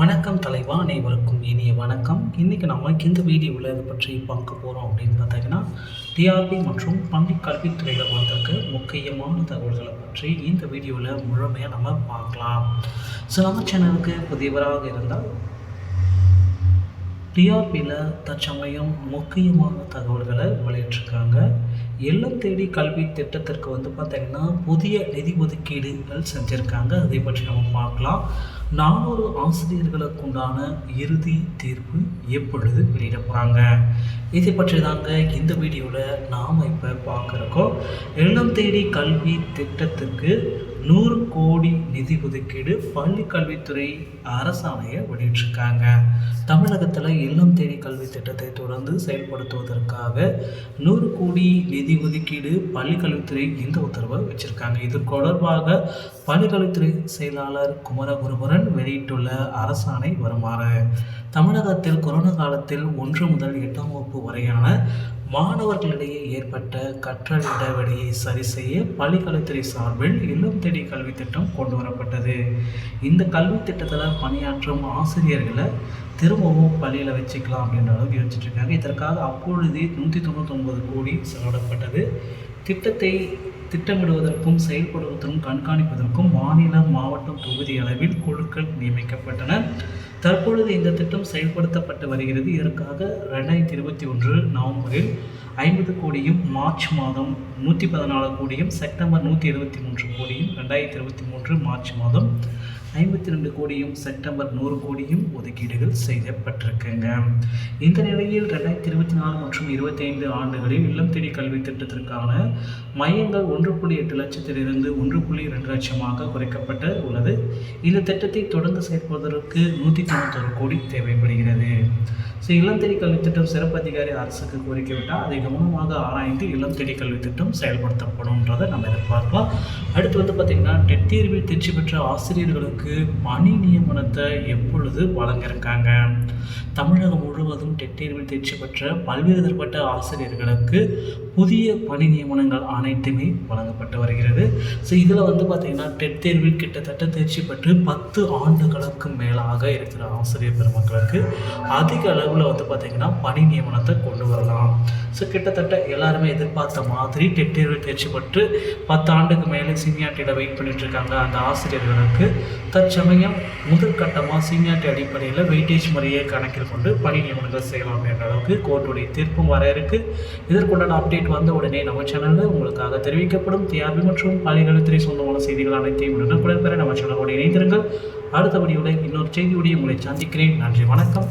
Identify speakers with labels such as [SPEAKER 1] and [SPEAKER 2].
[SPEAKER 1] வணக்கம் தலைவா அனைவருக்கும் இனிய வணக்கம். இன்றைக்கி நம்ம இந்த வீடியோவில் இதை பற்றி பார்க்க போகிறோம் அப்படின்னு பார்த்தீங்கன்னா டிஆர்பி மற்றும் பள்ளி கல்வித்துறையில் வந்திருக்க முக்கியமான தகவல்களை பற்றி இந்த வீடியோவில் முழுமையாக நம்ம பார்க்கலாம். ஸோ நம்ம சேனலுக்கு புதியவராக இருந்தால் டிஆர்பியில் தற்சமயம் முக்கியமான தகவல்களை வெளியிட்டிருக்காங்க. இல்லம் தேடி கல்வி திட்டத்திற்கு வந்து பார்த்திங்கன்னா புதிய நிதி ஒதுக்கீடுகள் செஞ்சுருக்காங்க. அதை பற்றி நம்ம பார்க்கலாம். நானூறு ஆசிரியர்களுக்கு உண்டான இறுதி தீர்ப்பு எப்பொழுது வெளியிட போகிறாங்க இதை பற்றி தாங்க இந்த வீடியோவில் நாம் இப்போ பார்க்குறோம் இல்லம் தேடி கல்வி திட்டத்துக்கு நூறு கோடி நிதி ஒதுக்கீடு பள்ளி கல்வித்துறை அரசாணையை வெளியிட்டிருக்காங்க. தமிழகத்தில் இல்லம் தேடி கல்வி திட்டத்தை தொடர்ந்து செயல்படுத்துவதற்காக நூறு கோடி நிதி ஒதுக்கீடு பள்ளி கல்வித்துறை இந்த உத்தரவை வச்சுருக்காங்க. இது தொடர்பாக பள்ளிக்கல்வித்துறை செயலாளர் குமரகுருபரன் வெளியிட்டுள்ள அரசாணை வருமாறு. தமிழகத்தில் கொரோனா காலத்தில் ஒன்று முதல் எட்டாம் வகுப்பு வரையான மாணவர்களிடையே ஏற்பட்ட கற்றல் இடைவெளியை சரி செய்ய பள்ளிக்கல்வித்துறை சார்பில் இல்லம் தேடி கல்வி திட்டம் கொண்டு வரப்பட்டது. இந்த கல்வி திட்டத்தில் பணியாற்றும் ஆசிரியர்களை திரும்பவும் பள்ளியில் வச்சுக்கலாம் அப்படின்ற அளவுக்கு யோசிச்சுட்டு இருக்காங்க. இதற்காக அப்பொழுதே நூற்றி தொண்ணூத்தொன்பது கோடி செலவிடப்பட்டது. திட்டத்தை திட்டமிடுவதற்கும் செயல்படுவதற்கும் கண்காணிப்பதற்கும் மாநில மாவட்டம் தொகுதி அளவில் குழுக்கள் நியமிக்கப்பட்டன. தற்பொழுது இந்த திட்டம் செயல்படுத்தப்பட்டு வருகிறது. இதற்காக ரெண்டாயிரத்தி இருபத்தி ஒன்று நவம்பரில் ஐம்பது கோடியும் மார்ச் மாதம் நூற்றி பதினாலு கோடியும் செப்டம்பர் நூற்றி இருபத்தி மூன்று கோடியும் ரெண்டாயிரத்தி இருபத்தி மூன்று மார்ச் மாதம் ஐம்பத்தி ரெண்டு கோடியும் செப்டம்பர் நூறு கோடியும் ஒதுக்கீடுகள் செய்யப்பட்டிருக்குங்க. இந்த நிலையில் ரெண்டாயிரத்தி இருபத்தி நாலு மற்றும் இருபத்தி ஐந்து ஆண்டுகளில் இல்லம் தேடி கல்வி திட்டத்திற்கான மையங்கள் ஒன்று புள்ளி எட்டு லட்சத்திலிருந்து ஒன்று புள்ளி ரெண்டு லட்சமாக குறைக்கப்பட்டு உள்ளது. இந்த திட்டத்தை தொடர்ந்து செயல்படுவதற்கு நூற்றி தொண்ணூத்தொரு கோடி தேவைப்படுகிறது. ஸோ இளம் தேடி கல்வி திட்டம் சிறப்பு அதிகாரி அரசுக்கு கோரிக்கை விட்டால் அதை கவனமாக ஆராய்ந்து இளம் தேடி கல்வி திட்டம் செயல்படுத்தப்படும்ன்றதை நம்ம எதிர்பார்க்கலாம். அடுத்து வந்து பார்த்திங்கன்னா டெட் தேர்வில் தேர்ச்சி பெற்ற ஆசிரியர்களுக்கு பணி நியமனத்தை எப்பொழுது வழங்கியிருக்காங்க? தமிழகம் முழுவதும் டெட் தேர்வில் தேர்ச்சி பெற்ற பல்வேறு தரப்பட்ட ஆசிரியர்களுக்கு புதிய பணி நியமனங்கள் அனைத்துமே வழங்கப்பட்டு வருகிறது. ஸோ இதில் வந்து பார்த்திங்கன்னா டெட் தேர்வில் கிட்டத்தட்ட தேர்ச்சி பெற்று பத்து ஆண்டுகளுக்கு மேலாக இருக்கிற ஆசிரியர் பெருமக்களுக்கு அதிக அளவில் வந்து பார்த்திங்கன்னா பணி நியமனத்தை கொண்டு வரலாம். ஸோ கிட்டத்தட்ட எல்லாருமே எதிர்பார்த்த மாதிரி டெட் தேர்வில் தேர்ச்சி பெற்று பத்து ஆண்டுக்கு மேலே சீனியாரிட்டியில் வெயிட் பண்ணிட்டு இருக்காங்க அந்த ஆசிரியர்களுக்கு. தற்சமயம் முதற்கட்டமாக சீனியாரிட்டி அடிப்படையில் வெயிட்டேஜ் முறையை கணக்கில் கொண்டு பணி நியமனங்கள் செய்யலாம் என்ற அளவுக்கு கோர்ட்டுடைய தீர்ப்பும் வர இருக்குது இதற்குண்டான அப்டேட் வந்த உடனே நம்ம சேனலில் உங்களுக்காக தெரிவிக்கப்படும் தியாபி மற்றும் பாலியலத்துறை சொந்தமான செய்திகள் அனைத்தையும் உடனுக்குடன் பெற நம்ம சேனலோடு இணைந்திருங்கள். அடுத்த வீடியோவில் இன்னொரு செய்தியுடைய உங்களை சந்திக்கிறேன். நன்றி வணக்கம்.